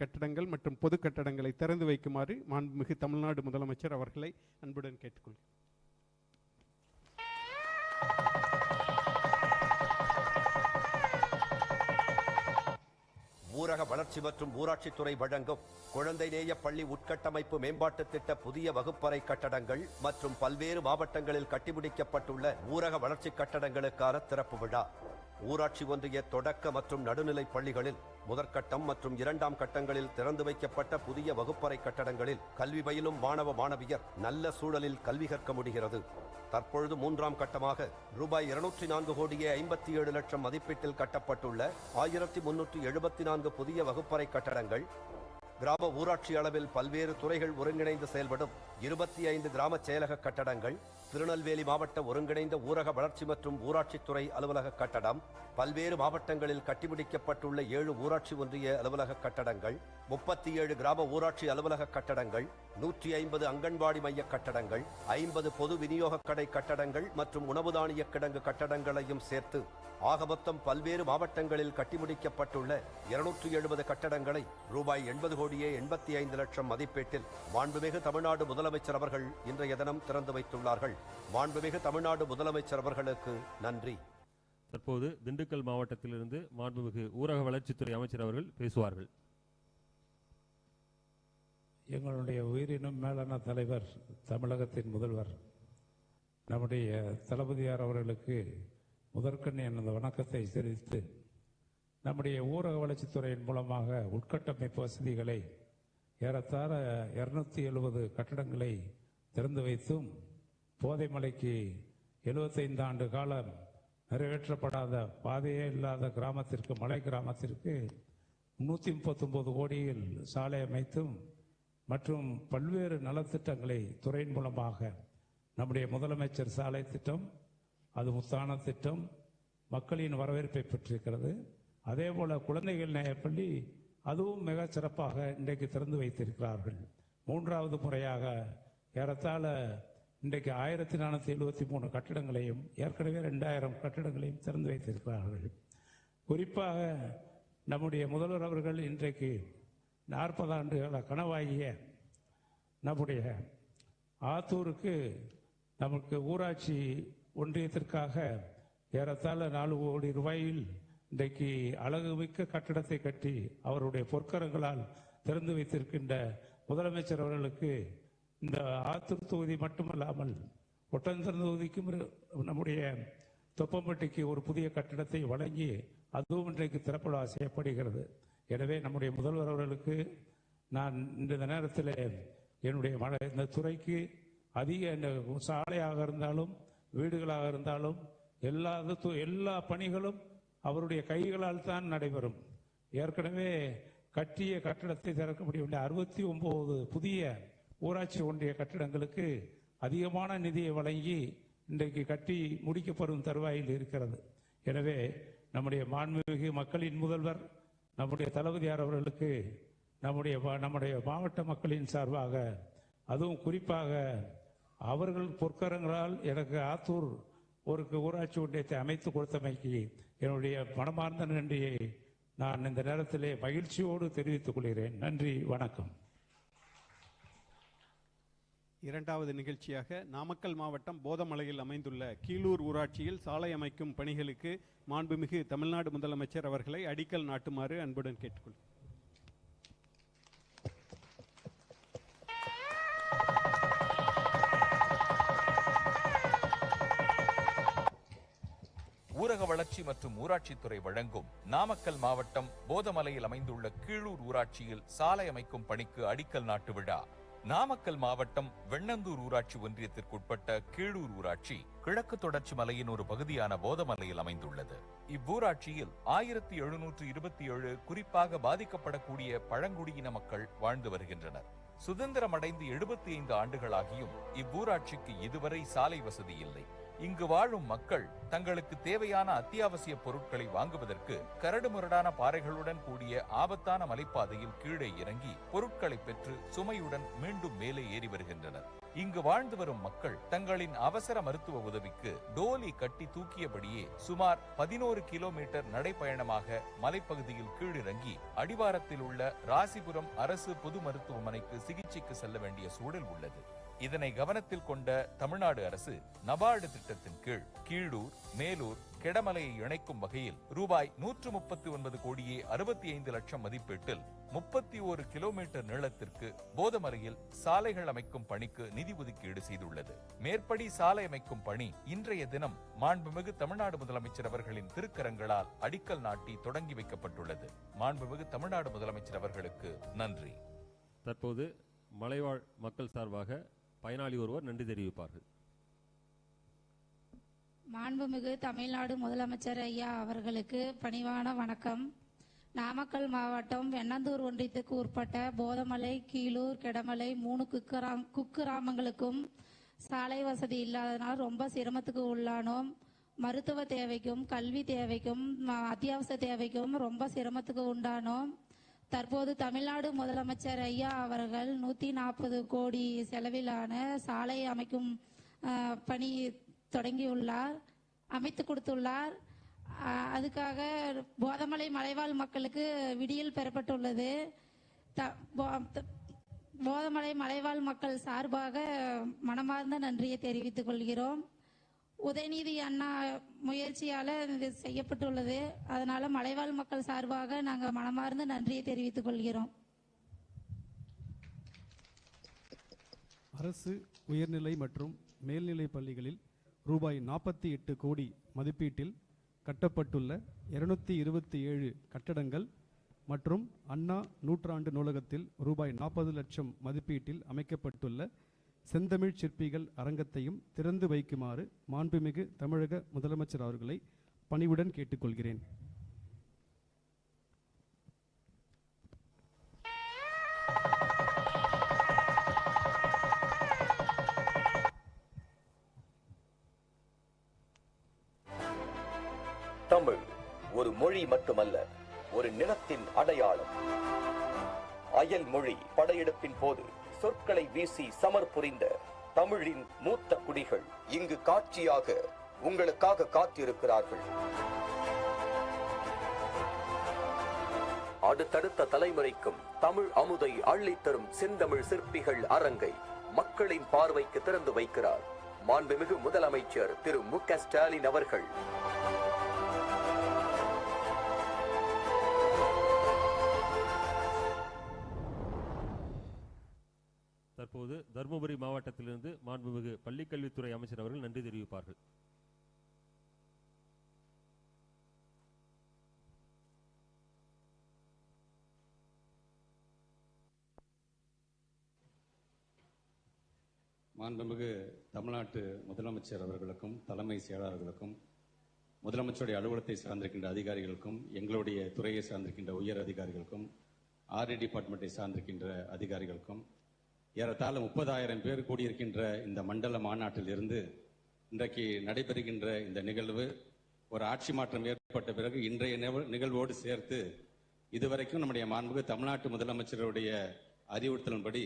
கட்டடங்கள் மற்றும் பொது கட்டடங்களை திறந்து வைக்குமாறு மாண்புமிகு தமிழ்நாடு முதலமைச்சர் அவர்களை அன்புடன் கேட்டுக்கொள்கிறேன் ஊரக வளர்ச்சி மற்றும் ஊராட்சித்துறை வழங்கும் குழந்தை நேய பள்ளி உட்கட்டமைப்பு மேம்பாட்டு திட்ட புதிய வகுப்பறை கட்டடங்கள் மற்றும் பல்வேறு மாவட்டங்களில் கட்டிமுடிக்கப்பட்டுள்ள ஊரக வளர்ச்சி கட்டடங்களுக்கான திறப்பு விழா. ஊராட்சி ஒன்றிய தொடக்க மற்றும் நடுநிலை பள்ளிகளில் முதற்கட்டம் மற்றும் இரண்டாம் கட்டங்களில் திறந்து வைக்கப்பட்ட புதிய வகுப்பறை கட்டடங்களில் கல்வி பயிலும் மாணவ மாணவியர் நல்ல சூழலில் கல்வி கற்க முடிகிறது. தற்பொழுது மூன்றாம் கட்டமாக ரூபாய் இருநூற்றி நான்கு கோடியே ஐம்பத்தி ஏழு லட்சம் மதிப்பீட்டில் கட்டப்பட்டுள்ள ஆயிரத்தி முன்னூற்றி எழுபத்தி நான்கு புதிய வகுப்பறை கட்டடங்கள் கிராம ஊராட்சி அளவில் பல்வேறு துறைகள் ஒருங்கிணைந்து செயல்படும் இருபத்தி ஐந்து கிராம செயலக கட்டடங்கள் திருநெல்வேலி மாவட்ட ஒருங்கிணைந்த ஊரக வளர்ச்சி மற்றும் ஊராட்சித்துறை அலுவலக கட்டடம் பல்வேறு மாவட்டங்களில் கட்டிமுடிக்கப்பட்டுள்ள ஏழு ஊராட்சி ஒன்றிய அலுவலக கட்டடங்கள் முப்பத்தி ஏழு கிராம ஊராட்சி அலுவலக கட்டடங்கள் நூற்றி ஐம்பது அங்கன்வாடி மைய கட்டடங்கள் ஐம்பது பொது விநியோக கடை கட்டடங்கள் மற்றும் உணவு தானிய கிடங்கு கட்டடங்களையும் சேர்த்து ஆக மொத்தம் பல்வேறு மாவட்டங்களில் கட்டிமுடிக்கப்பட்டுள்ள இருநூற்றி எழுபது கட்டடங்களை ரூபாய் எண்பது கோடியே எண்பத்தி ஐந்து லட்சம் மதிப்பீட்டில் மாண்புமிகு தமிழ்நாடு முதலமைச்சர் அவர்கள் இன்றைய தினம் திறந்து வைத்துள்ளார்கள். மாண்புமிகு தமிழ்நாடு முதலமைச்சர் அவர்களுக்கு நன்றி. தற்போது திண்டுக்கல் மாவட்டத்திலிருந்து மாண்புமிகு ஊரக வளர்ச்சித்துறை அமைச்சர் அவர்கள் பேசுவார்கள். எங்களுடைய உயிரினும் மேலான தலைவர் தமிழகத்தின் முதல்வர் நம்முடைய தளபதியார் அவர்களுக்கு முதற்கண் எனது வணக்கத்தை தெரிவித்து நம்முடைய ஊரக வளர்ச்சித்துறையின் மூலமாக உட்கட்டமைப்பு வசதிகளை ஏறத்தாழ இருநூத்தி எழுபது கட்டடங்களை திறந்து வைத்தும் போதைமலைக்கு எழுபத்தைந்து ஆண்டு காலம் நிறைவேற்றப்படாத பாதையே இல்லாத கிராமத்திற்கு மலை கிராமத்திற்கு முன்னூற்றி முப்பத்தொம்போது கோடியில் சாலை அமைத்தும் மற்றும் பல்வேறு நலத்திட்டங்களை துறையின் மூலமாக நம்முடைய முதலமைச்சர் சாலை திட்டம் அது முத்தான திட்டம் மக்களின் வரவேற்பை பெற்றிருக்கிறது. அதே போல் குழந்தைகள் நேயப்பள்ளி அதுவும் மிக சிறப்பாக இன்றைக்கு திறந்து வைத்திருக்கிறார்கள். மூன்றாவது முறையாக ஏறத்தாழ இன்றைக்கு ஆயிரத்தி நானூற்றி எழுபத்தி மூணு கட்டிடங்களையும் ஏற்கனவே ரெண்டாயிரம் கட்டிடங்களையும் திறந்து வைத்திருக்கிறார்கள். குறிப்பாக நம்முடைய முதல்வர் அவர்கள் இன்றைக்கு நாற்பது ஆண்டுகள கனவாகிய நம்முடைய ஆத்தூருக்கு நமக்கு ஊராட்சி ஒன்றியத்திற்காக ஏறத்தாழ நாலு கோடி ரூபாயில் இன்றைக்கு அழகு மிக்க கட்டடத்தை கட்டி அவருடைய பொற்கரங்களால் திறந்து வைத்திருக்கின்ற முதலமைச்சர் அவர்களுக்கு இந்த ஆத்தூர் தொகுதி மட்டுமல்லாமல் ஒட்டஞ்சர் தொகுதிக்கும் நம்முடைய தொப்பம்பட்டிக்கு ஒரு புதிய கட்டிடத்தை வழங்கி அதுவும் இன்றைக்கு திறப்பட செய்யப்படுகிறது எனவே நம்முடைய முதல்வர் அவர்களுக்கு நான் இந்த நேரத்தில் என்னுடைய மழை இந்த துறைக்கு அதிக இந்த சாலையாக இருந்தாலும் வீடுகளாக இருந்தாலும் எல்லா எல்லா பணிகளும் அவருடைய கைகளால் தான் நடைபெறும். ஏற்கனவே கட்டிய கட்டடத்தை திறக்க முடியவில்லை அறுபத்தி ஒன்பது புதிய ஊராட்சி ஒன்றிய கட்டிடங்களுக்கு அதிகமான நிதியை வழங்கி இன்றைக்கு கட்டி முடிக்கப்படும் தருவாயில் இருக்கிறது. எனவே நம்முடைய மாண்புமிகு மக்களின் முதல்வர் நம்முடைய தளபதியார் அவர்களுக்கு நம்முடைய நம்முடைய மாவட்ட மக்களின் சார்பாக அதுவும் குறிப்பாக அவர்கள் பொற்கரங்களால் எனக்கு ஆத்தூர் ஒரு ஊராட்சி ஒன்றியத்தை அமைத்து கொடுத்தமைக்கு என்னுடைய மனமார்ந்த நன்றியை நான் இந்த நேரத்திலே மகிழ்ச்சியோடு தெரிவித்துக் கொள்கிறேன். நன்றி வணக்கம். இரண்டாவது நிகழ்ச்சியாக நாமக்கல் மாவட்டம் போதமலையில் அமைந்துள்ள கீழூர் ஊராட்சியில் சாலை அமைக்கும் பணிகளுக்கு மாண்புமிகு தமிழ்நாடு முதலமைச்சர் அவர்களை அடிக்கல் நாட்டுமாறு அன்புடன் கேட்டுக்கொள்கிறேன் ஊரக வளர்ச்சி மற்றும் ஊராட்சித்துறை வழங்கும் நாமக்கல் மாவட்டம் போதமலையில் அமைந்துள்ள கீழூர் ஊராட்சியில் சாலை அமைக்கும் பணிக்கு அடிக்கல் நாட்டு விழா. நாமக்கல் மாவட்டம் வெண்ணந்தூர் ஊராட்சி ஒன்றியத்திற்குட்பட்ட கீழூர் ஊராட்சி கிழக்கு தொடர்ச்சி மலையின் ஒரு பகுதியான போதமலையில் அமைந்துள்ளது. இவ்வூராட்சியில் ஆயிரத்தி எழுநூற்று இருபத்தி ஏழு குறிப்பாக பாதிக்கப்படக்கூடிய பழங்குடியின மக்கள் வாழ்ந்து வருகின்றனர். சுதந்திரமடைந்து எழுபத்தி ஐந்து ஆண்டுகளாகியும் இவ்வூராட்சிக்கு இதுவரை சாலை வசதி இல்லை. இங்கு வாழும் மக்கள் தங்களுக்கு தேவையான அத்தியாவசிய பொருட்களை வாங்குவதற்கு கரடுமுரடான பாறைகளுடன் கூடிய ஆபத்தான மலைப்பாதையில் கீழே இறங்கி பொருட்களை பெற்று சுமையுடன் மீண்டும் மேலே ஏறி வருகின்றனர். இங்கு வாழ்ந்து வரும் மக்கள் தங்களின் அவசர மருத்துவ உதவிக்கு டோலி கட்டி தூக்கியபடியே சுமார் பதினோரு கிலோமீட்டர் நடைப்பயணமாக மலைப்பகுதியில் கீழிறங்கி அடிவாரத்தில் உள்ள ராசிபுரம் அரசு பொது மருத்துவமனைக்கு சிகிச்சைக்கு செல்ல வேண்டிய சூழல் உள்ளது. இதனை கவனத்தில் கொண்ட தமிழ்நாடு அரசு நபார்டு திட்டத்தின் கீழ் கீழூர் மேலூர் கெடமலையை இணைக்கும் வகையில் ரூபாய் நூற்று முப்பத்தி ஒன்பது கோடியே அறுபத்தி ஐந்து லட்சம் மதிப்பீட்டில் முப்பத்தி ஒரு கிலோமீட்டர் நீளத்திற்கு போதமலையில் சாலைகள் அமைக்கும் பணிக்கு நிதி ஒதுக்கீடு செய்துள்ளது. மேற்படி சாலை அமைக்கும் பணி இன்றைய தினம் மாண்புமிகு தமிழ்நாடு முதலமைச்சர் அவர்களின் திருக்கரங்களால் அடிக்கல் நாட்டி தொடங்கி வைக்கப்பட்டுள்ளது. மாண்புமிகு தமிழ்நாடு முதலமைச்சர் அவர்களுக்கு நன்றி. தற்போது மலைவாழ் மக்கள் சார்பாக பயனாளி ஒருவர் நன்றி தெரிவிப்பார்கள். மாண்புமிகு தமிழ்நாடு முதலமைச்சர் ஐயா அவர்களுக்கு பணிவான வணக்கம். நாமக்கல் மாவட்டம் வெண்ணந்தூர் ஒன்றியத்துக்கு உட்பட்ட போதமலை கீழூர் கெடமலை மூணு குக்கிராம் குக்கிராமங்களுக்கும் சாலை வசதி இல்லாதனால் ரொம்ப சிரமத்துக்கு உள்ளானோம். மருத்துவ தேவைக்கும் கல்வி தேவைக்கும் அத்தியாவசிய தேவைக்கும் ரொம்ப சிரமத்துக்கு உண்டானோம். தற்போது தமிழ்நாடு முதலமைச்சர் ஐயா அவர்கள் நூற்றி நாற்பது கோடி செலவிலான சாலை அமைக்கும் பணி தொடங்கியுள்ளார் அமைத்து கொடுத்துள்ளார். அதுக்காக போதமலை மலைவாழ் மக்களுக்கு விடியல் பெறப்பட்டுள்ளது. போதமலை மலைவாழ் மக்கள் சார்பாக மனமார்ந்த நன்றியை தெரிவித்துக் கொள்கிறோம். உதயநிதி அண்ணா முயற்சியால இது செய்யப்பட்டுள்ளது. அதனால மலைவாழ் மக்கள் சார்பாக நாங்கள் மனமார்ந்த நன்றியை தெரிவித்துக் கொள்கிறோம். அரசு உயர்நிலை மற்றும் மேல்நிலை பள்ளிகளில் ரூபாய் நாற்பத்தி எட்டு கோடி மதிப்பீட்டில் கட்டப்பட்டுள்ள இருநூத்தி இருபத்தி ஏழு கட்டடங்கள் மற்றும் அண்ணா நூற்றாண்டு நூலகத்தில் ரூபாய் நாற்பது லட்சம் மதிப்பீட்டில் அமைக்கப்பட்டுள்ள செந்தமிழ் சிற்பிகள் அரங்கத்தையும் திறந்து வைக்குமாறு மாண்புமிகு தமிழக முதலமைச்சர் அவர்களை பணிவுடன் கேட்டுக்கொள்கிறேன். தமிழ் ஒரு மொழி மட்டுமல்ல ஒரு நிலத்தின் அடையாளம். அயல் மொழி படையெடுப்பின் போது சொற்களை வீசி சமர் புரிந்த தமிழின் மூத்த குடிகள். இங்கு காட்சியாக உங்களுக்காக காத்திருக்கிறார்கள். அடுத்தடுத்த தலைமுறைக்கும் தமிழ் அமுதை அள்ளித்தரும் செந்தமிழ் சிற்பிகள் அரங்கை மக்களின் பார்வைக்கு திறந்து வைக்கிறார். மாண்புமிகு முதலமைச்சர் திரு மு க ஸ்டாலின் அவர்கள். தருமபுரி மாவட்டத்திலிருந்து மாண்புமிகு பள்ளிக்கல்வித்துறை அமைச்சர் அவர்கள் நன்றி தெரிவிப்பார்கள். மாண்புமிகு தமிழ்நாட்டு முதலமைச்சர் அவர்களுக்கும் தலைமை செயலாளர்களுக்கும் முதலமைச்சருடைய அலுவலகத்தை சார்ந்திருக்கின்ற அதிகாரிகளுக்கும் எங்களுடைய துறையை சார்ந்திருக்கின்ற உயர் அதிகாரிகளுக்கும் ஆர்டி டிபார்ட்மெண்ட்டை சார்ந்திருக்கின்ற அதிகாரிகளுக்கும் ஏறத்தாழ முப்பதாயிரம் பேர் கூடியிருக்கின்ற இந்த மண்டல மாநாட்டில் இருந்து இன்றைக்கு நடைபெறுகின்ற இந்த நிகழ்வு ஒரு ஆட்சி மாற்றம் ஏற்பட்ட பிறகு இன்றைய நிகழ்- நிகழ்வோடு சேர்த்து இதுவரைக்கும் நம்முடைய மாண்புக்கு தமிழ்நாட்டு முதலமைச்சருடைய அறிவுறுத்தலின்படி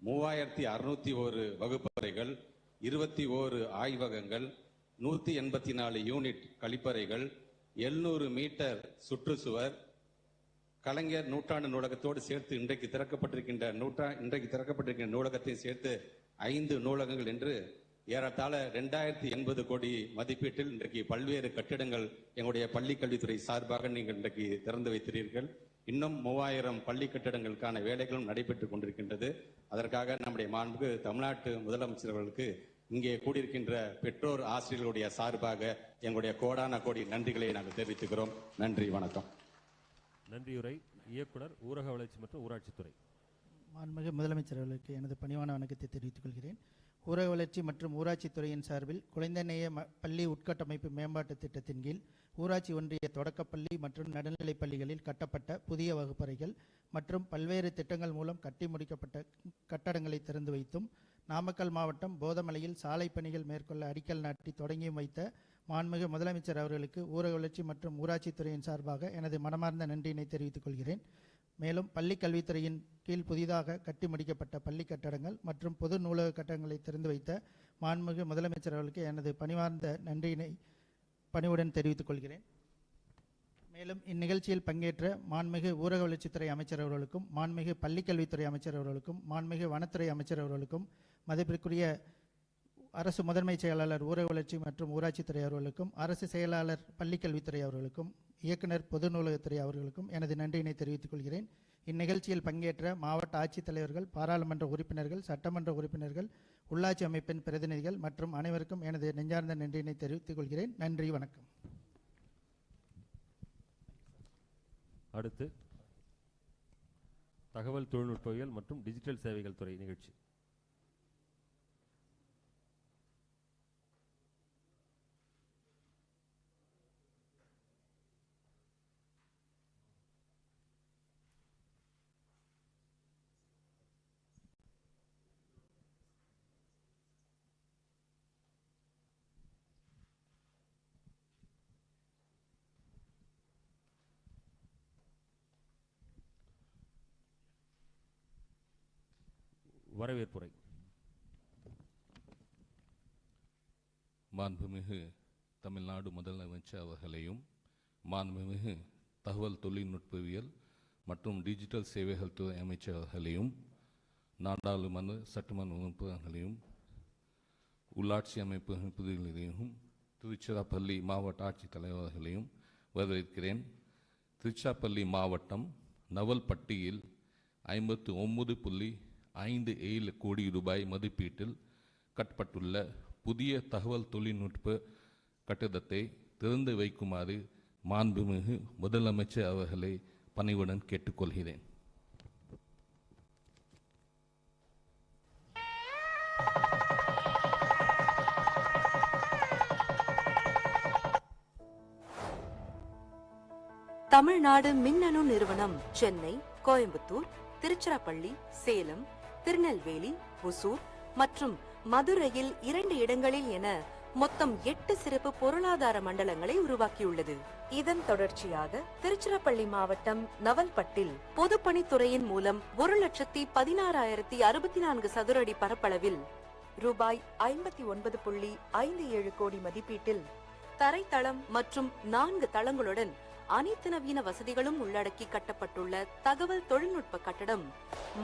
மூவாயிரத்தி அறுநூத்தி ஒரு வகுப்பறைகள் இருபத்தி ஓரு ஆய்வகங்கள் நூத்தி எண்பத்தி நாலு யூனிட் கழிப்பறைகள் எழுநூறு மீட்டர் சுற்றுச்சுவர் கலைஞர் நூற்றாண்டு நூலகத்தோடு சேர்த்து இன்றைக்கு திறக்கப்பட்டிருக்கின்ற நூற்றா இன்றைக்கு திறக்கப்பட்டிருக்கின்ற நூலகத்தையும் சேர்த்து ஐந்து நூலகங்கள் என்று ஏறத்தாழ ரெண்டாயிரத்தி எண்பது கோடி மதிப்பீட்டில் இன்றைக்கு பல்வேறு கட்டிடங்கள் எங்களுடைய பள்ளி கல்வித்துறை சார்பாக நீங்கள் இன்றைக்கு திறந்து வைத்திருக்கிறீர்கள். இன்னும் மூவாயிரம் பள்ளி கட்டிடங்களுக்கான வேலைகளும் நடைபெற்றுக் கொண்டிருக்கின்றது. அதற்காக நம்முடைய மாண்பு தமிழ்நாட்டு முதலமைச்சர்களுக்கு இங்கே கூடியிருக்கின்ற பெற்றோர் ஆசிரியர்களுடைய சார்பாக எங்களுடைய கோடான கோடி நன்றிகளை நாங்கள் தெரிவித்துக்கிறோம். நன்றி வணக்கம். நன்றியுரை இயக்குனர் ஊரக வளர்ச்சி மற்றும் ஊராட்சித்துறை. மாண்புமிகு முதலமைச்சர் அவர்களுக்கு எனது பணிவான வணக்கத்தை தெரிவித்துக் கொள்கிறேன். ஊரக வளர்ச்சி மற்றும் ஊராட்சித்துறையின் சார்பில் குழந்தைநேய ம- பள்ளி உட்கட்டமைப்பு மேம்பாட்டு திட்டத்தின் கீழ் ஊராட்சி ஒன்றிய தொடக்கப்பள்ளி மற்றும் நடுநிலைப் பள்ளிகளில் கட்டப்பட்ட புதிய வகுப்பறைகள் மற்றும் பல்வேறு திட்டங்கள் மூலம் கட்டி முடிக்கப்பட்ட கட்டடங்களை திறந்து வைத்தும் நாமக்கல் மாவட்டம் போதமலையில் சாலை பணிகள் மேற்கொள்ள அடிக்கல் நாட்டி தொடங்கியும் வைத்த மாண்புமிகு முதலமைச்சர் அவர்களுக்கு ஊரக வளர்ச்சி மற்றும் ஊராட்சித்துறையின் சார்பாக எனது மனமார்ந்த நன்றியினை தெரிவித்துக் கொள்கிறேன். மேலும் பள்ளிக் கல்வித்துறையின் கீழ் புதிதாக கட்டி முடிக்கப்பட்ட பள்ளி கட்டடங்கள் மற்றும் பொது நூலக கட்டடங்களை திறந்து வைத்த மாண்புமிகு முதலமைச்சர் அவர்களுக்கு எனது பணிவார்ந்த நன்றியினை பணிவுடன் தெரிவித்துக் கொள்கிறேன். மேலும் இந்நிகழ்ச்சியில் பங்கேற்ற மாண்புமிகு ஊரக வளர்ச்சித்துறை அமைச்சர் அவர்களுக்கும் மாண்புமிகு பள்ளிக்கல்வித்துறை அமைச்சர் அவர்களுக்கும் மாண்புமிகு வனத்துறை அமைச்சர் அவர்களுக்கும் மதிப்பிற்குரிய அரசு முதன்மை செயலாளர் ஊரக வளர்ச்சி மற்றும் ஊராட்சித்துறை அவர்களுக்கும் அரசு செயலாளர் பள்ளிக்கல்வித்துறை அவர்களுக்கும் இயக்குனர் பொது நூலகத்துறை அவர்களுக்கும் எனது நன்றியினை தெரிவித்துக் கொள்கிறேன். இந்நிகழ்ச்சியில் பங்கேற்ற மாவட்ட ஆட்சித்தலைவர்கள் பாராளுமன்ற உறுப்பினர்கள் சட்டமன்ற உறுப்பினர்கள் உள்ளாட்சி அமைப்பின் பிரதிநிதிகள் மற்றும் அனைவருக்கும் எனது நெஞ்சார்ந்த நன்றியினை தெரிவித்துக் கொள்கிறேன். நன்றி வணக்கம். அடுத்து தகவல் தொழில்நுட்பவியல் மற்றும் டிஜிட்டல் சேவைகள் துறை நிகழ்ச்சி. வரவேற்புரை. மாண்புமிகு தமிழ்நாடு முதலமைச்சர் அவர்களையும் மாண்புமிகு தகவல் தொழில்நுட்பவியல் மற்றும் டிஜிட்டல் சேவைகள் துறை அமைச்சர் அவர்களையும் நாடாளுமன்ற சட்டமன்ற உறுப்பினர்களையும் உள்ளாட்சி அமைப்பு பிரதிநிதிகளையும் திருச்சிராப்பள்ளி மாவட்ட ஆட்சித்தலைவர்களையும் வரவேற்கிறேன். திருச்சிராப்பள்ளி மாவட்டம் நவல்பட்டியில் ஐம்பத்து ஒம்பது புள்ளி ஐந்து ஏழு கோடி ரூபாய் மதிப்பீட்டில் கட்டப்பட்டுள்ள புதிய தகவல் தொழில்நுட்ப கட்டிடத்தை திறந்து வைக்குமாறு மாண்புமிகு முதலமைச்சர் அவர்களை பணிவுடன் கேட்டுக்கொள்கிறேன். தமிழ்நாடு மின்னணு நிறுவனம் சென்னை கோயம்புத்தூர் திருச்சிராப்பள்ளி சேலம் திருநெல்வேலி ஒசூர் மற்றும் மதுரையில் இரண்டு இடங்களில் என மொத்தம் எட்டு சிறப்பு பொருளாதார மண்டலங்களை உருவாக்கியுள்ளது. இதன் தொடர்ச்சியாக திருச்சிராப்பள்ளி மாவட்டம் நவல்பட்டில் பொதுப்பணித்துறையின் மூலம் ஒரு லட்சத்தி பதினாறாயிரத்தி அறுபத்தி நான்கு சதுர அடி பரப்பளவில் ரூபாய் ஐம்பத்தி ஒன்பது புள்ளி ஐந்து ஏழு கோடி மதிப்பீட்டில் தரைத்தளம் மற்றும் நான்கு தளங்களுடன் அனைத்து நவீன வசதிகளும் உள்ளடக்கி கட்டப்பட்டுள்ள தகவல் தொழில்நுட்ப கட்டடம்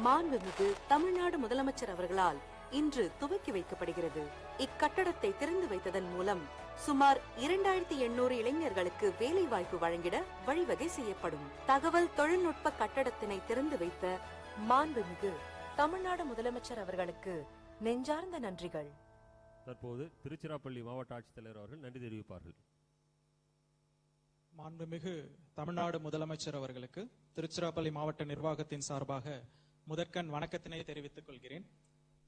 மாண்புமிகு தமிழ்நாடு முதலமைச்சர் அவர்களால் இன்று துவக்கி வைக்கப்படுகிறது. இக்கட்டடத்தை திறந்து வைத்ததன் மூலம் சுமார் இரண்டாயிரத்தி எண்ணூறு இளைஞர்களுக்கு வேலை வாய்ப்பு வழங்கிட வழிவகை செய்யப்படும். தகவல் தொழில்நுட்ப கட்டடத்தினை திறந்து வைத்த மாண்புமிகு தமிழ்நாடு முதலமைச்சர் அவர்களுக்கு நெஞ்சார்ந்த நன்றிகள். தற்போது திருச்சிராப்பள்ளி மாவட்ட ஆட்சித்தலைவர் அவர்கள் நன்றி தெரிவிப்பார்கள். மாண்புமிகு தமிழ்நாடு முதலமைச்சர் அவர்களுக்கு திருச்சிராப்பள்ளி மாவட்ட நிர்வாகத்தின் சார்பாக முதற்கண் வணக்கத்தினை தெரிவித்துக் கொள்கிறேன்.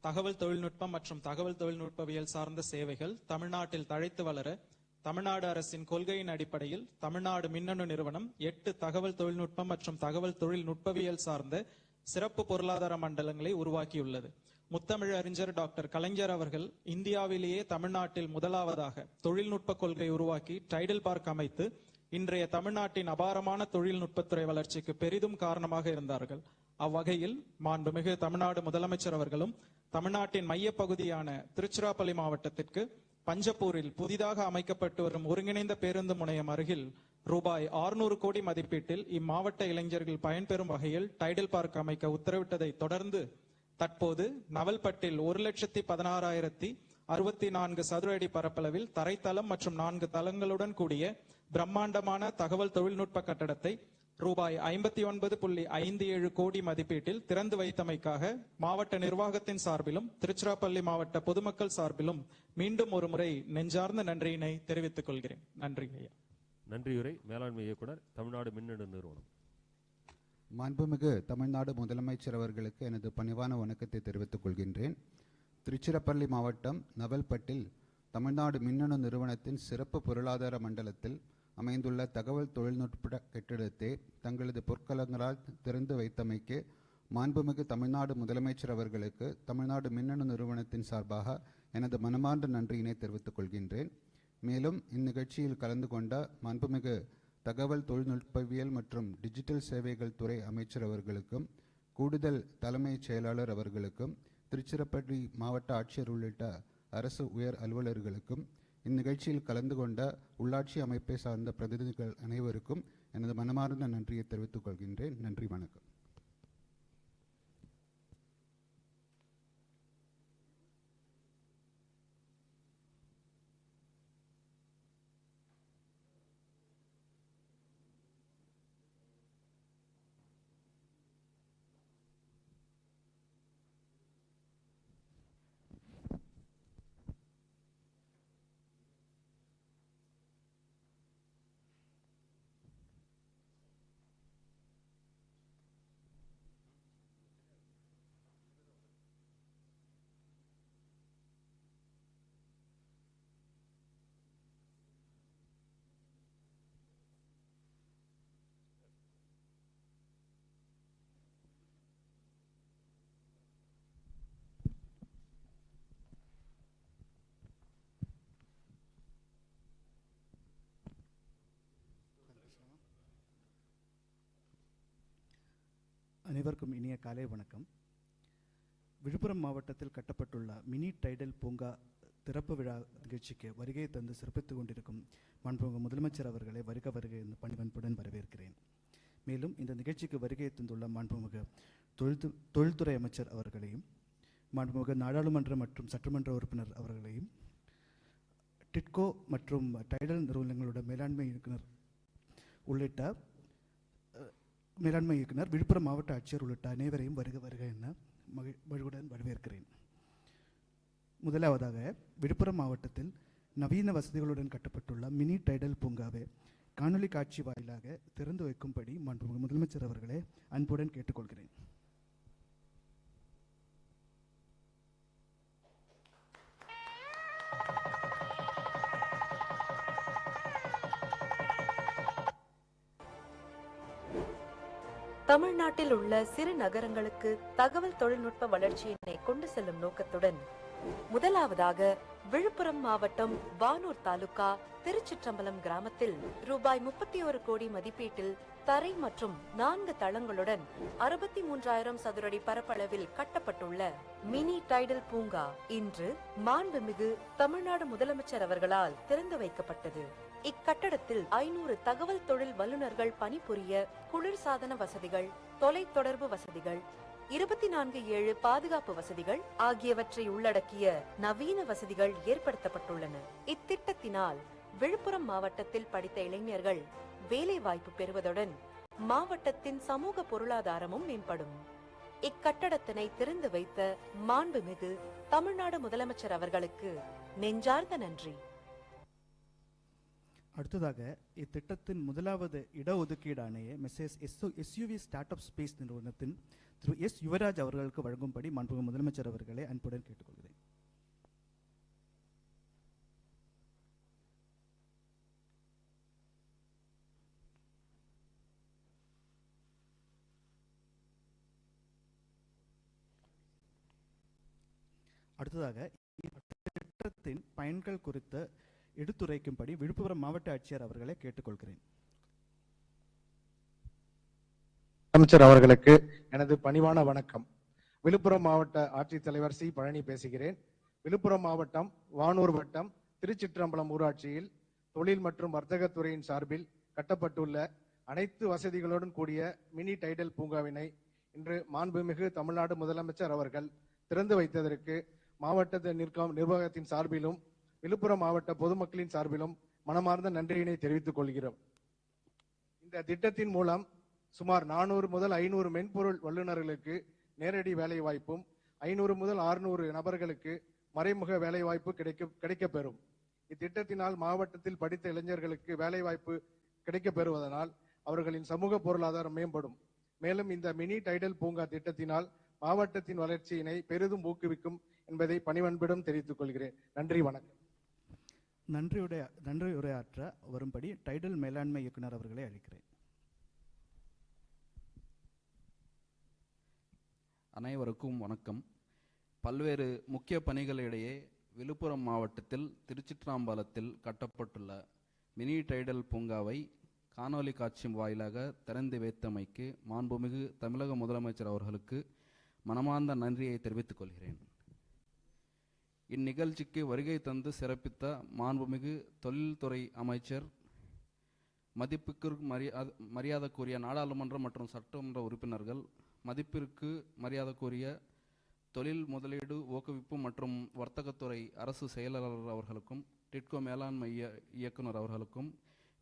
தகவல் தொழில்நுட்பம் மற்றும் தகவல் தொழில்நுட்பவியல் சார்ந்த சேவைகள் தமிழ்நாட்டில் தழைத்து வளர தமிழ்நாடு அரசின் கொள்கையின் அடிப்படையில் தமிழ்நாடு மின்னணு நிறுவனம் எட்டு தகவல் தொழில்நுட்பம் மற்றும் தகவல் தொழில்நுட்பவியல் சார்ந்த சிறப்பு பொருளாதார மண்டலங்களை உருவாக்கியுள்ளது. முத்தமிழ் அறிஞர் டாக்டர் கலைஞர் அவர்கள் இந்தியாவிலேயே தமிழ்நாட்டில் முதலாவதாக தொழில்நுட்ப கொள்கை உருவாக்கி டைடல் பார்க் அமைத்து இன்றைய தமிழ்நாட்டின் அபாரமான தொழில்நுட்பத்துறை வளர்ச்சிக்கு பெரிதும் காரணமாக இருந்தார்கள். அவ்வகையில் மாண்புமிகு தமிழ்நாடு முதலமைச்சர் அவர்களும் தமிழ்நாட்டின் மையப்பகுதியான திருச்சிராப்பள்ளி மாவட்டத்திற்கு பஞ்சப்பூரில் புதிதாக அமைக்கப்பட்டு வரும் ஒருங்கிணைந்த பேருந்து முனையம் அருகில் ரூபாய் 600 கோடி மதிப்பீட்டில் இம்மாவட்ட இளைஞர்கள் பயன்பெறும் வகையில் டைடல் பார்க் அமைக்க உத்தரவிட்டதை தொடர்ந்து தற்போது நவல்பட்டில் ஒரு லட்சத்தி பதினாறாயிரத்தி அறுபத்தி நான்கு சதுர அடி பரப்பளவில் தரைத்தளம் மற்றும் நான்கு தளங்களுடன் கூடிய பிரம்மாண்டமான தகவல் தொழில்நுட்ப கட்டடத்தை ரூபாய் ஐம்பத்தி ஒன்பது புள்ளி ஐந்து ஏழு கோடி மதிப்பீட்டில் திறந்து வைத்தமைக்காக மாவட்ட நிர்வாகத்தின் சார்பிலும் திருச்சிராப்பள்ளி மாவட்ட பொதுமக்கள் சார்பிலும் மீண்டும் ஒரு முறை நெஞ்சார்ந்த நன்றியினை தெரிவித்துக் கொள்கிறேன். நன்றி ஐயா. நன்றியுரை மேலாண்மை இயக்குனர் தமிழ்நாடு மின்னணு நிறுவனம். மாண்புமிகு தமிழ்நாடு முதலமைச்சர் அவர்களுக்கு எனது பணிவான வணக்கத்தை தெரிவித்துக் கொள்கின்றேன். திருச்சிராப்பள்ளி மாவட்டம் நவல்பட்டில் தமிழ்நாடு மின்னணு நிறுவனத்தின் சிறப்பு பொருளாதார மண்டலத்தில் அமைந்துள்ள தகவல் தொழில்நுட்ப கட்டிடத்தை தங்களது பொற்கலங்களால் திறந்து வைத்தமைக்கு மாண்புமிகு தமிழ்நாடு முதலமைச்சர் அவர்களுக்கு தமிழ்நாடு மின்னணு நிறுவனத்தின் சார்பாக எனது மனமார்ந்த நன்றியினை தெரிவித்துக் கொள்கின்றேன். மேலும் இந்நிகழ்ச்சியில் கலந்து கொண்ட மாண்புமிகு தகவல் தொழில்நுட்பவியல் மற்றும் டிஜிட்டல் சேவைகள் துறை அமைச்சர் அவர்களுக்கும் கூடுதல் தலைமைச் செயலாளர் அவர்களுக்கும் திருச்சிராப்பள்ளி மாவட்ட ஆட்சியர் உள்ளிட்ட அரசு உயர் அலுவலர்களுக்கும் இந்நிகழ்ச்சியில் கலந்து கொண்ட உள்ளாட்சி அமைப்பை சார்ந்த பிரதிநிதிகள் அனைவருக்கும் எனது மனமார்ந்த நன்றியை தெரிவித்துக் கொள்கின்றேன். நன்றி வணக்கம். அனைவருக்கும் இனிய காலை வணக்கம். விழுப்புரம் மாவட்டத்தில் கட்டப்பட்டுள்ள மினி டைடல் பூங்கா திறப்பு விழா நிகழ்ச்சிக்கு வருகையை தந்து சிறப்பித்துக் கொண்டிருக்கும் மாண்புமிகு முதலமைச்சர் அவர்களை வருக வருகை இந்த பணிவன்புடன் வரவேற்கிறேன். மேலும் இந்த நிகழ்ச்சிக்கு வருகை தந்துள்ள மாண்புமிகு தொழில் தொழில்துறை அமைச்சர் அவர்களையும் மாண்புமிகு நாடாளுமன்ற மற்றும் சட்டமன்ற உறுப்பினர் அவர்களையும் டிட்கோ மற்றும் டைடல் நிறுவனங்களோட மேலாண்மை இயக்குனர் உள்ளிட்ட மேலாண்மை இயக்குனர் விழுப்புரம் மாவட்ட ஆட்சியர் உள்ளிட்ட அனைவரையும் வருக வருக என மகி மகிழ்வுடன் வரவேற்கிறேன். முதலாவதாக விழுப்புரம் மாவட்டத்தில் நவீன வசதிகளுடன் கட்டப்பட்டுள்ள மினி டைடல் பூங்காவை காணொலி காட்சி வாயிலாக திறந்து வைக்கும்படி மாண்புமிகு முதலமைச்சர் அவர்களே அன்புடன் கேட்டுக்கொள்கிறேன். தமிழ்நாட்டில் உள்ள சிறு நகரங்களுக்கு தகவல் தொழில்நுட்ப வளர்ச்சியினை கொண்டு செல்லும் நோக்கத்துடன் முதலாவதாக விழுப்புரம் மாவட்டம் வானூர் தாலுகா திருச்சிற்றம்பலம் கிராமத்தில் ரூபாய் முப்பத்தி ஒரு கோடி மதிப்பீட்டில் தரை மற்றும் நான்கு தளங்களுடன் அறுபத்தி மூன்றாயிரம் சதுரடி பரப்பளவில் கட்டப்பட்டுள்ள மினி டைடல் பூங்கா இன்று மாண்புமிகு தமிழ்நாடு முதலமைச்சர் அவர்களால் திறந்து வைக்கப்பட்டது. இக்கட்டடத்தில் ஐநூறு தகவல் தொழில் வல்லுநர்கள் பணிபுரிய குளிர்சாதன வசதிகள் தொலைத்தொடர்பு வசதிகள் இருபத்தி நான்கு ஏழு பாதுகாப்பு வசதிகள் ஆகியவற்றை உள்ளடக்கிய நவீன வசதிகள் ஏற்படுத்தப்பட்டுள்ளன. இத்திட்டத்தினால் விழுப்புரம் மாவட்டத்தில் படித்த இளைஞர்கள் வேலை வாய்ப்பு பெறுவதுடன் மாவட்டத்தின் சமூக பொருளாதாரமும் மேம்படும். இக்கட்டடத்தினை திறந்து வைத்த மாண்புமிகு தமிழ்நாடு முதலமைச்சர் அவர்களுக்கு நெஞ்சார்ந்த நன்றி. அடுத்ததாக இத்திட்டத்தின் முதலாவது இடஒதுக்கீடு ஆணையை S SUV start up space நிறுவனத்தின் திரு எஸ் யுவராஜ் அவர்களுக்கு வழங்கும்படி மாண்புமிகு முதலமைச்சர் அவர்களை அன்புடன் கேட்டுக்கொள்கிறேன். அடுத்ததாக திட்டத்தின் பயன்கள் குறித்து எடுத்துரைக்கும்படி விழுப்புரம் மாவட்ட ஆட்சியர் அவர்களை கேட்டுக்கொள்கிறேன். அமைச்சர் அவர்களுக்கு எனது பணிவான வணக்கம். விழுப்புரம் மாவட்ட ஆட்சித்தலைவர் சி. பழனி பேசுகிறேன். விழுப்புரம் மாவட்டம் வானூர் வட்டம் திருச்சிற்றம்பலம் ஊராட்சியில் தொழில் மற்றும் வர்த்தகத்துறையின் சார்பில் கட்டப்பட்டுள்ள அனைத்து வசதிகளுடன் கூடிய மினி டைடல் பூங்காவினை இன்று மாண்புமிகு தமிழ்நாடு முதலமைச்சர் அவர்கள் திறந்து வைத்ததற்கு மாவட்ட நிர்வாகத்தின் சார்பிலும் விழுப்புரம் மாவட்ட பொதுமக்களின் சார்பிலும் மனமார்ந்த நன்றியினை தெரிவித்துக் கொள்கிறோம். இந்த திட்டத்தின் மூலம் சுமார் நானூறு முதல் ஐநூறு மென்பொருள் வல்லுநர்களுக்கு நேரடி வேலை வாய்ப்பும் ஐநூறு முதல் அறுநூறு நபர்களுக்கு மறைமுக வேலை வாய்ப்பு கிடைக்க கிடைக்கப்பெறும். இத்திட்டத்தினால் மாவட்டத்தில் படித்த இளைஞர்களுக்கு வேலை வாய்ப்பு கிடைக்கப் பெறுவதனால் அவர்களின் சமூக பொருளாதாரம் மேம்படும். மேலும் இந்த மினி டைடல் பூங்கா திட்டத்தினால் மாவட்டத்தின் வளர்ச்சியினை பெரிதும் ஊக்குவிக்கும் என்பதை பணிவன்புடன் தெரிவித்துக் கொள்கிறேன். நன்றி வணக்கம். நன்றியுடைய நன்றி உரையாற்ற வரும்படி டைடல் மேலாண்மை இயக்குனர் அவர்களை அழைக்கிறேன். அனைவருக்கும் வணக்கம். பல்வேறு முக்கிய பணிகளிடையே விழுப்புரம் மாவட்டத்தில் திருச்சிற்றம்பலத்தில் கட்டப்பட்டுள்ள மினி டைடல் பூங்காவை காணொலி காட்சி வாயிலாக திறந்து வைத்தமைக்கு மாண்புமிகு தமிழக முதலமைச்சர் அவர்களுக்கு மனமார்ந்த நன்றியை தெரிவித்துக் கொள்கிறேன். இந்நிகழ்ச்சிக்கு வருகை தந்து சிறப்பித்த மாண்புமிகு தொழில்துறை அமைச்சர் மதிப்புக்கு மரியாதை மரியாதைக்குரிய நாடாளுமன்ற மற்றும் சட்டமன்ற உறுப்பினர்கள் மதிப்பிற்கு மரியாதைக்குரிய தொழில் முதலீடு ஊக்குவிப்பு மற்றும் வர்த்தகத்துறை அரசு செயலாளர் அவர்களுக்கும் டிட்கோ மேலாண்மை இயக்குனர் அவர்களுக்கும்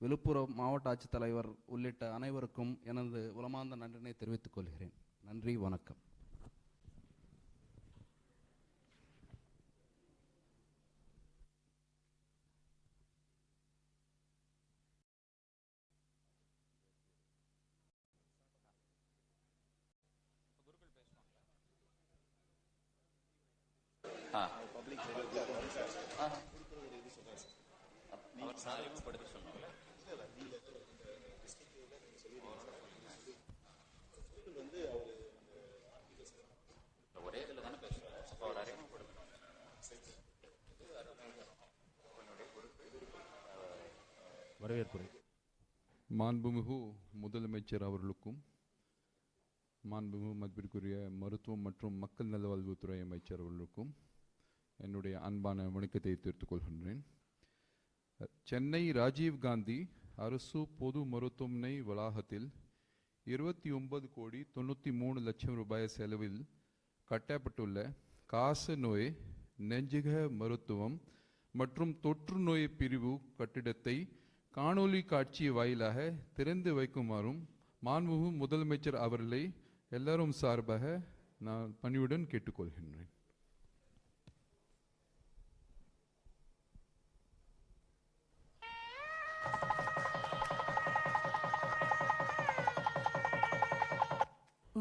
விழுப்புரம் மாவட்ட ஆட்சித்தலைவர் உள்ளிட்ட அனைவருக்கும் எனது உளமார்ந்த நன்றினை தெரிவித்துக் கொள்கிறேன். நன்றி வணக்கம். வரவேற்புரை. மாண்புமிகு முதலமைச்சர் அவர்களுக்கும் மாண்புமிகு மதிப்பிற்குரிய மருத்துவம் மற்றும் மக்கள் நல்வாழ்வுத்துறை அமைச்சர் அவர்களுக்கும் என்னுடைய அன்பான வணக்கத்தை தெரிவித்துக் கொள்கின்றேன். சென்னை ராஜீவ் காந்தி அரசு பொது மருத்துவமனை வளாகத்தில் இருபத்தி ஒன்பது கோடி தொண்ணூற்றி மூணு லட்சம் ரூபாய் செலவில் கட்டப்பட்டுள்ள காச நோய் நெஞ்சுக மருத்துவம் மற்றும் தொற்று நோய் பிரிவு கட்டிடத்தை காணொலி காட்சி வாயிலாக திறந்து வைக்குமாறும் மாண்புமிகு முதலமைச்சர் அவர்களை எல்லாரும் சார்பாக நான் பணிவுடன் கேட்டுக்கொள்கின்றேன்.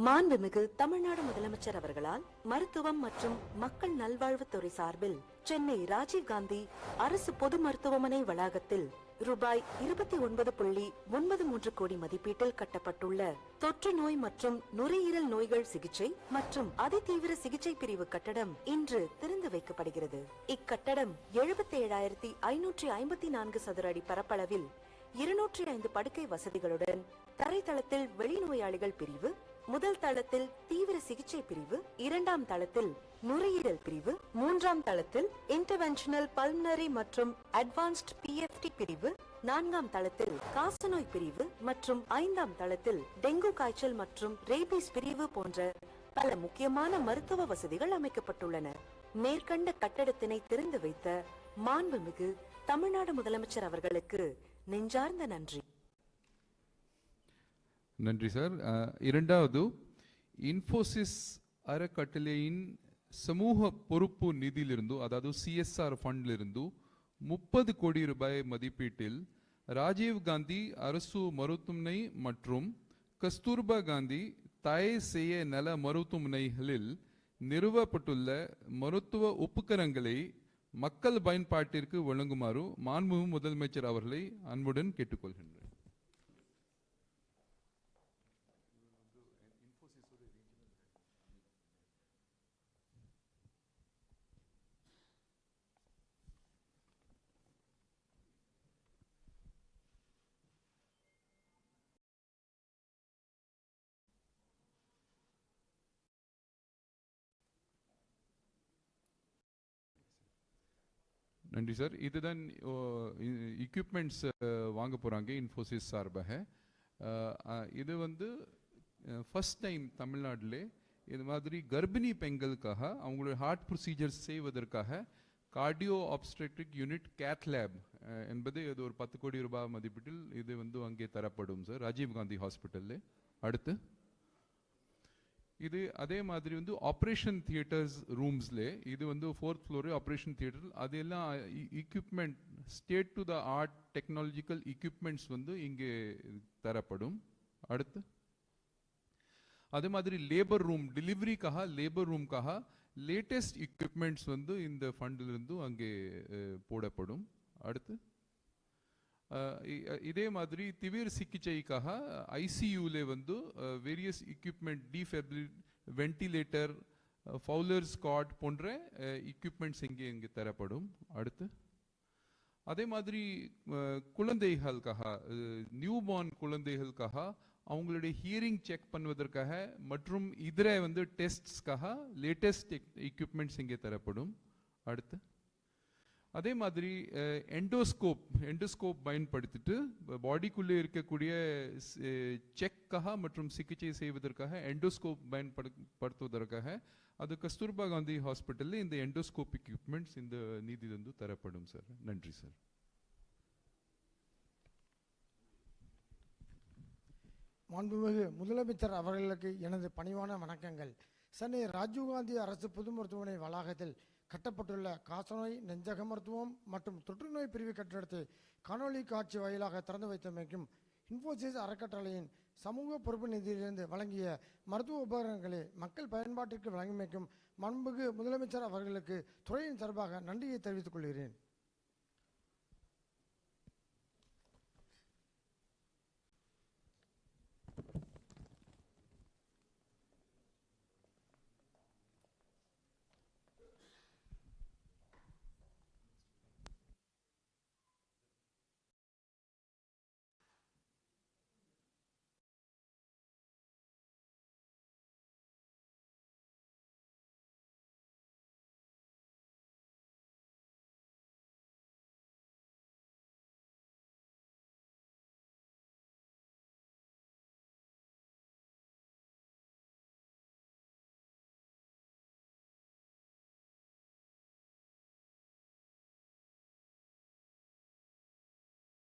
மாண்புமிகு தமிழ்நாடு முதலமைச்சர் அவர்களால் மருத்துவம் மற்றும் மக்கள் நல்வாழ்வுத்துறை சார்பில் சென்னை ராஜீவ்காந்தி அரசு பொது மருத்துவமனை வளாகத்தில் ரூபாய் இருபத்தி ஒன்பது புள்ளி ஒன்பது மூன்று கோடி மதிப்பீட்டில் கட்டப்பட்டுள்ள தொற்று நோய் மற்றும் நுரையீரல் நோய்கள் சிகிச்சை மற்றும் அதிதீவிர சிகிச்சை பிரிவு கட்டடம் இன்று திறந்து வைக்கப்படுகிறது. இக்கட்டடம் எழுபத்தி ஏழாயிரத்தி ஐநூற்றி ஐம்பத்தி நான்கு சதுர அடி பரப்பளவில் இருநூற்றி ஐந்து படுக்கை வசதிகளுடன் தரைத்தளத்தில் வெளிநோயாளிகள் பிரிவு முதல் தளத்தில் தீவிர சிகிச்சை பிரிவு இரண்டாம் தளத்தில் நுரையீரல் பிரிவு மூன்றாம் தளத்தில் இன்டர்வென்ஷனல் பல்மனரி மற்றும் அட்வான்ஸ்ட் பிஎஃப்டி பிரிவு நான்காம் தளத்தில் காசநோய் பிரிவு மற்றும் ஐந்தாம் தளத்தில் டெங்கு காய்ச்சல் மற்றும் ரேபீஸ் பிரிவு போன்ற பல முக்கியமான மருத்துவ வசதிகள் அமைக்கப்பட்டுள்ளன. மேற்கண்ட கட்டடத்தினை திறந்து வைத்த மாண்புமிகு தமிழ்நாடு முதலமைச்சர் அவர்களுக்கு நெஞ்சார்ந்த நன்றி. நன்றி சார். இரண்டாவது இன்ஃபோசிஸ் அறக்கட்டளையின் சமூக பொறுப்பு நிதியிலிருந்து அதாவது சிஎஸ்ஆர் ஃபண்டிலிருந்து முப்பது கோடி ரூபாய் மதிப்பீட்டில் ராஜீவ் காந்தி அரசு மருத்துவமனை மற்றும் கஸ்தூர்பா காந்தி தய செய்ய நல மருத்துவமனைகளில் நிறுவப்பட்டுள்ள மருத்துவ உபகரணங்களை மக்கள் பயன்பாட்டிற்கு வழங்குமாறு மாண்புமிகு முதலமைச்சர் அவர்களை அன்புடன் கேட்டுக்கொள்கின்றேன். நன்றி சார். இதுதான் எக்யூப்மெண்ட்ஸ் வாங்க போகிறாங்க இன்ஃபோசிஸ் சார்பாக. இது வந்து ஃபஸ்ட் டைம் தமிழ்நாட்டிலே இது மாதிரி கர்ப்பிணி பெண்களுக்காக அவங்களுடைய ஹார்ட் ப்ரொசீஜர்ஸ் செய்வதற்காக cardio obstetric unit cath lab என்பது இது ஒரு பத்து கோடி ரூபாய் மதிப்பீட்டில் இது வந்து அங்கே தரப்படும் சார். ராஜீவ் காந்தி ஹாஸ்பிட்டலில் அடுத்து? இது அதே மாதிரி வந்து ஆப்ரேஷன் தியேட்டர்ஸ் ரூம்ஸ்ல இது வந்து ஃபோர்த் ஃப்ளோரு ஆப்ரேஷன் தியேட்டர் அதெல்லாம் equipment state to the art technological equipments வந்து இங்கே தரப்படும். அடுத்து? அதே மாதிரி லேபர் ரூம் டெலிவரிக்காக லேபர் ரூம்க்காக லேட்டஸ்ட் எக்யூப்மெண்ட்ஸ் வந்து இந்த ஃபண்டில் இருந்து அங்கே போடப்படும். அடுத்து? இதே மாதிரி திவிர் சிகிச்சைக்காக ஐசியூவில் வந்து various equipment defibrillator ventilator Fowler Scott போன்ற எக்யூப்மெண்ட்ஸ் இங்கே இங்கே தரப்படும் அடுத்து அதே மாதிரி குழந்தைகளுக்காக நியூபார்ன் குழந்தைகளுக்காக அவங்களுடைய ஹியரிங் செக் பண்ணுவதற்காக மற்றும் இதர வந்து டெஸ்ட்ஸ்க்காக லேட்டஸ்ட் எக்யூப்மெண்ட்ஸ் இங்கே தரப்படும் அடுத்து அதே மாதிரி எண்டோஸ்கோப் எண்டோஸ்கோப் பயன்படுத்திட்டு பாடிக்குள்ளே இருக்கக்கூடிய செக்காக மற்றும் சிகிச்சை செய்வதற்காக எண்டோஸ்கோப் பயன்படுத்துவதற்காக அது கஸ்தூர்பா காந்தி ஹாஸ்பிட்டலில் இந்த எண்டோஸ்கோப் எக்யூப்மெண்ட்ஸ் இந்த நிதியிலிருந்து தரப்படும் சார். நன்றி சார். மாண்புமிகு முதலமைச்சர் அவர்களுக்கு எனது பணிவான வணக்கங்கள். சென்னை ராஜீவ்காந்தி அரசு பொது மருத்துவமனை வளாகத்தில் கட்டப்பட்டுள்ள காசநோய் நெஞ்சக மருத்துவம் மற்றும் தொற்றுநோய் பிரிவு கட்டிடத்தை காணொளி காட்சி வாயிலாக திறந்து வைத்தமைக்கும் இன்ஃபோசிஸ் அறக்கட்டளையின் சமூக பொறுப்பு நிதியிலிருந்து வழங்கிய மருத்துவ உபகரணங்களை மக்கள் பயன்பாட்டிற்கு வழங்கியமைக்கும் மண்புகு முதலமைச்சர் அவர்களுக்கு துறையின் சார்பாக நன்றியை தெரிவித்துக் கொள்கிறேன்.